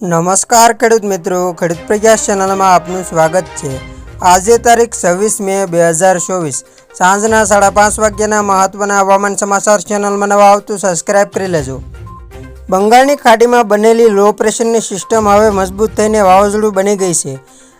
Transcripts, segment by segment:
નમસ્કાર ખેડૂત મિત્રો, ખેડૂત પ્રજ્ઞા ચેનલમાં આપનું સ્વાગત છે. આજે તારીખ છવ્વીસ મે બે હજાર ચોવીસ, સાંજના સાડા પાંચ વાગ્યાના મહત્વના હવામાન સમાચાર ચેનલમાં નવા આવતું સબસ્ક્રાઇબ કરી લેજો. બંગાળની ખાડીમાં બનેલી લો પ્રેશરની સિસ્ટમ હવે મજબૂત થઈને વાવાઝોડું બની ગઈ છે.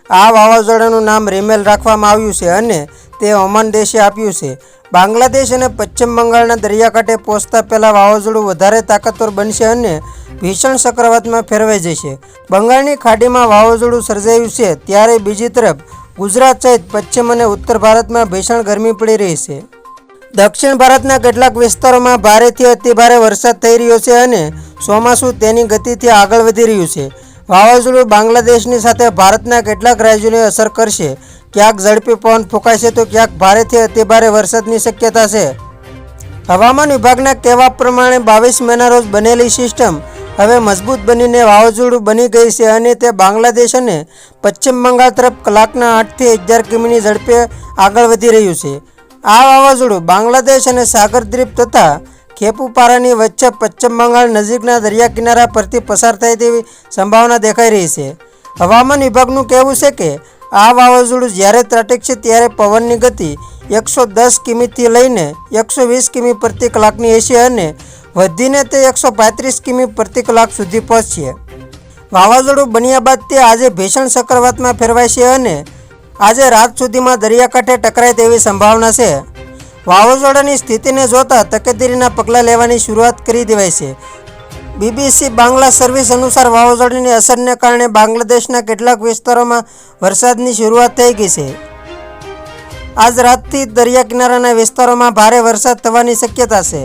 આ વાવાઝોડાનું નામ રેમેલ રાખવામાં આવ્યું છે અને તે ઓમાન દેશે આપ્યું છે. બાંગ્લાદેશ અને પશ્ચિમ બંગાળના દરિયાકાંઠે પહોંચતા પહેલાં વાવાઝોડું વધારે તાકાતવર બનશે અને ભીષણ ચક્રવાતમાં ફેરવાઈ જશે. બંગાળની ખાડીમાં વાવાઝોડું સર્જાયું છે ત્યારે બીજી તરફ ગુજરાત સહિત પશ્ચિમ અને ઉત્તર ભારતમાં ભીષણ ગરમી પડી રહી છે. દક્ષિણ ભારતના કેટલાક વિસ્તારોમાં ભારેથી અતિભારે વરસાદ થઈ રહ્યો છે અને ચોમાસું તેની ગતિથી આગળ વધી રહ્યું છે. વાવાઝોડું બાંગ્લાદેશની સાથે ભારતના કેટલાક રાજ્યોને અસર કરશે. ક્યાંક ઝડપી પવન ફૂંકાશે તો ક્યાંક ભારેથી અતિભારે વરસાદની શક્યતા છે. હવામાન વિભાગના કહેવા પ્રમાણે બાવીસ મેના રોજ બનેલી સિસ્ટમ હવે મજબૂત બનીને વાવાઝોડું બની ગઈ છે અને તે બાંગ્લાદેશ અને પશ્ચિમ બંગાળ તરફ કલાકના આઠથી અગિયાર કિમીની ઝડપે આગળ વધી રહ્યું છે. આ વાવાઝોડું બાંગ્લાદેશ અને સાગર દ્વીપ તથા ખેપુપારાની વચ્ચે પશ્ચિમ બંગાળ નજીકના દરિયા કિનારા પરથી પસાર થાય તેવી સંભાવના દેખાઈ રહી છે. હવામાન વિભાગનું કહેવું છે કે, આ વાવાઝોડું જ્યારે ત્રાટકશે ત્યારે પવનની ગતિ એકસો દસ કિમીથી લઈને એકસો વીસ કિમી પ્રતિ કલાકની હશે અને વધીને તે એકસો પાંત્રીસ કિમી પ્રતિ કલાક સુધી પહોંચશે. વાવાઝોડું બન્યા બાદ તે આજે ભીષણ ચક્રવાતમાં ફેરવાય છે અને આજે રાત સુધીમાં દરિયાકાંઠે ટકરાય તેવી સંભાવના છે. વાવાઝોડાની સ્થિતિને જોતા તકેદારીના પગલાં લેવાની શરૂઆત કરી દેવાય છે. બીબીસી બાંગ્લા સર્વિસ અનુસાર વાવાઝોડાની અસરને કારણે બાંગ્લાદેશના કેટલાક વિસ્તારોમાં વરસાદની શરૂઆત થઈ ગઈ છે. આજ રાતથી દરિયા કિનારાના વિસ્તારોમાં ભારે વરસાદ થવાની શક્યતા છે.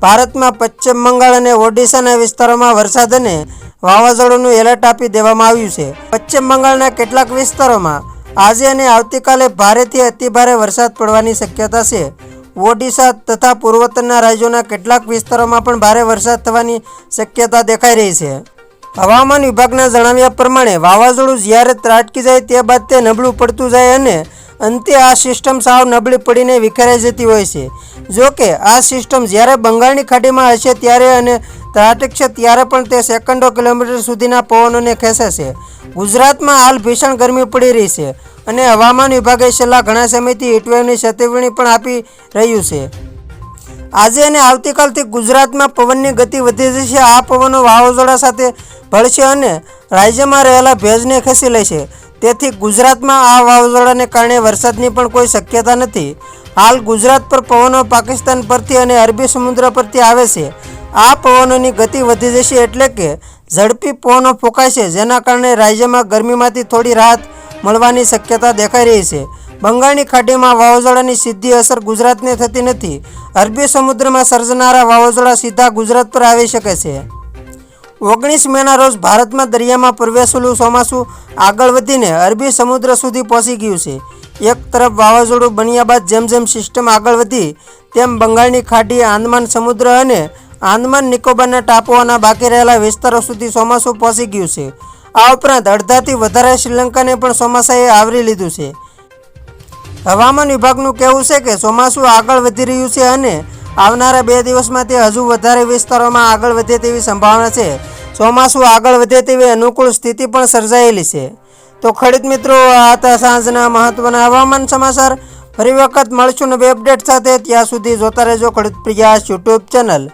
ભારતમાં પશ્ચિમ બંગાળ અને ઓડિશાના વિસ્તારોમાં વરસાદ અને વાવાઝોડાનું એલર્ટ આપી દેવામાં આવ્યું છે. પશ્ચિમ બંગાળના કેટલાક વિસ્તારોમાં આજે અને આવતીકાલે ભારેથી અતિભારે વરસાદ પડવાની શક્યતા છે. ઓડિશા તથા પૂર્વોત્તરના રાજ્યોના કેટલાક વિસ્તારોમાં પણ ભારે વરસાદ થવાની શક્યતા દેખાઈ રહી છે. હવામાન વિભાગના જણાવ્યા પ્રમાણે વાવાઝોડું જ્યારે ત્રાટકી જાય તે બાદ તે નબળું પડતું જાય અને અંતે આ સિસ્ટમ સાવ નબળી પડીને વિખેરાઈ જતી હોય છે. જો કે આ સિસ્ટમ જ્યારે બંગાળની ખાડીમાં હશે ત્યારે અને ત્રાટકશે ત્યારે પણ તે સેકન્ડો કિલોમીટર સુધીના પવનોને ખેંચે છે. ગુજરાતમાં હાલ ભીષણ ગરમી પડી રહી છે અને હવામાન વિભાગે છેલ્લા ઘણા સમયથી હીટવેવની ચેતવણી પણ આપી રહ્યું છે. આજે અને આવતીકાલથી ગુજરાતમાં પવનની ગતિ વધી જશે. આ પવનો વાવાઝોડા સાથે ભળશે અને રાજ્યમાં રહેલા ભેજને ખેંચી લેશે. તેથી ગુજરાતમાં આ વાવાઝોડાને કારણે વરસાદની પણ કોઈ શક્યતા નથી. હાલ ગુજરાત પર પવનો પાકિસ્તાન પરથી અને અરબી સમુદ્ર પરથી આવે છે. આ પવનોની ગતિ વધી જશે એટલે કે ઝડપી પવનો ફૂંકાશે, જેના કારણે રાજ્યમાં ગરમીમાંથી થોડી રાહત મળવાની શક્યતા દેખાઈ રહી છે. બંગાળની ખાડીમાં વાવાઝોડાની સીધી અસર ગુજરાતને થતી નથી. અરબી સમુદ્રમાં સર્જનારા વાવાઝોડા સીધા ગુજરાત પર આવી શકે છે. ઓગણીસ મેના રોજ ભારતમાં દરિયામાં પ્રવેશેલું ચોમાસું આગળ વધીને અરબી સમુદ્ર સુધી પહોંચી ગયું છે. એક તરફ વાવાઝોડું બન્યા બાદ જેમ જેમ સિસ્ટમ આગળ વધી, તેમ બંગાળની ખાડી, આંદમાન સમુદ્ર અને આંદમાન નિકોબારના ટાપુઓના બાકી રહેલા વિસ્તારો સુધી ચોમાસું પહોંચી ગયું છે. આ ઉપરાંત અડધાથી વધારે શ્રીલંકાને પણ ચોમાસાએ આવરી લીધું છે. હવામાન વિભાગનું કહેવું છે કે ચોમાસું આગળ વધી રહ્યું છે અને આવનારા બે દિવસમાં તે હજુ વધારે વિસ્તારોમાં આગળ વધે તેવી સંભાવના છે. ચોમાસું આગળ વધે તેવી અનુકૂળ સ્થિતિ પણ સર્જાયેલી છે. તો ખડિત મિત્રો, આ હતા સાંજના મહત્વના હવામાન સમાચાર. ફરી વખત મળશું નવી અપડેટ સાથે. ત્યાં સુધી જોતા રહેજો ખડિત પ્રિયાસ યુટ્યુબ ચેનલ.